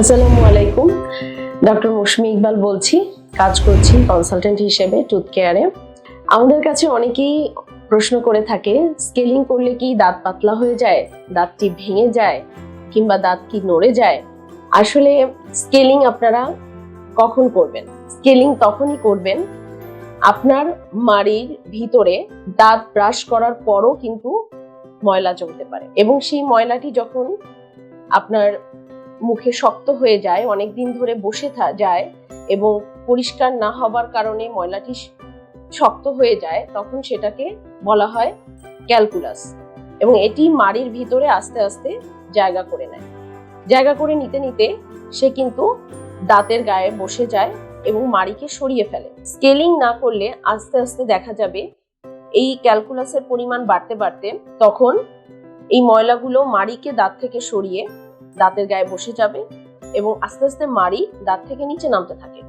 আসসালামু আলাইকুম। ডক্টর মৌসুমী ইকবাল বলছি, কাজ করছি কনসালটেন্ট হিসেবে টুথ কেয়ারে আমাদের কাছে অনেকেই প্রশ্ন করে থাকে স্কেলিং করলে কি দাঁত পাতলা হয়ে যায় দাঁতটি ভেঙে যায়, কিংবা দাঁত কি নড়ে যায়? আসলে স্কেলিং আপনারা কখন করবেন? স্কেলিং তখনই করবেন আপনার মাড়ির ভিতরে দাঁত ব্রাশ করার পরও কিন্তু ময়লা জমতে পারে। এবং সেই ময়লাটি যখন আপনার মুখে শক্ত হয়ে যায় অনেক দিন ধরে বসে যায় এবং পরিষ্কার না হবার কারণে ময়লাটি শক্ত হয়ে যায়, তখন সেটাকে বলা হয় ক্যালকুলাস এবং এটি মাড়ির ভিতরে আস্তে আস্তে জায়গা করে নেয়। জায়গা করে নিতে নিতে সে কিন্তু দাঁতের গায়ে বসে যায় এবং মাড়িকে সরিয়ে ফেলে। স্কেলিং না করলে আস্তে আস্তে দেখা যাবে এই ক্যালকুলাসের পরিমাণ বাড়তে বাড়তে তখন এই ময়লাগুলো মাড়িকে দাঁত থেকে সরিয়ে দাঁতের গায়ে বসে যাবে এবং আস্তে আস্তে মাড়ি দাঁত থেকে নিচে নামতে থাকে।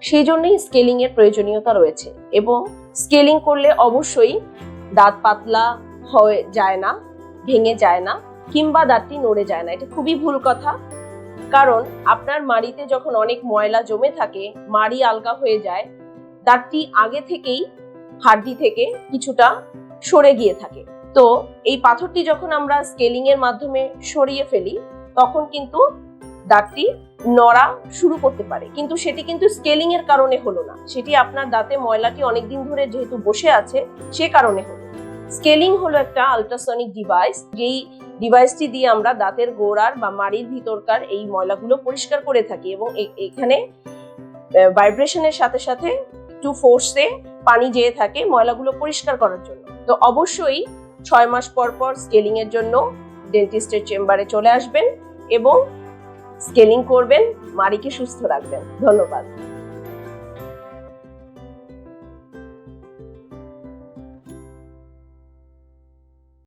সেই জন্যই স্কেলিং এর প্রয়োজনীয়তা রয়েছে এবং স্কেলিং করলে অবশ্যই দাঁত পাতলা হয়ে যায় না, ভেঙে যায় না কিংবা দাঁতটি নড়ে যায় না। এটা খুবই ভুল কথা। কারণ আপনার মাড়িতে যখন অনেক ময়লা জমে থাকে, মাড়ি আলগা হয়ে যায়, দাঁতটি আগে থেকেই হাড্ডি থেকে কিছুটা সরে গিয়ে থাকে। তো এই পাথরটি যখন আমরা স্কেলিং এর মাধ্যমে সরিয়ে ফেলি তখন কিন্তু দাঁতটি নড়া শুরু করতে পারে। কিন্তু সেটি কিন্তু স্কেলিং এর কারণে হলো না। সেটি আপনার দাঁতে ময়লাটি অনেকদিন ধরে যেহেতু বসে আছে, সে কারণে হলো। স্কেলিং হলো একটা আল্ট্রাসনিক ডিভাইস যেই ডিভাইসটি দিয়ে আমরা দাঁতের গোড়ার বা মাড়ির ভিতরকার এই ময়লাগুলো পরিষ্কার করে থাকি এবং এখানে ভাইব্রেশনের সাথে সাথে টু ফোর্সে পানি যেয়ে থাকে ময়লাগুলো পরিষ্কার করার জন্য। তো অবশ্যই ছয় মাস পর পর স্কেলিং এর জন্য ডেন্টিস্টের চেম্বারে চলে আসবেন। এবং স্কেলিং করবেন মারিকে সুস্থ রাখবেন। ধন্যবাদ।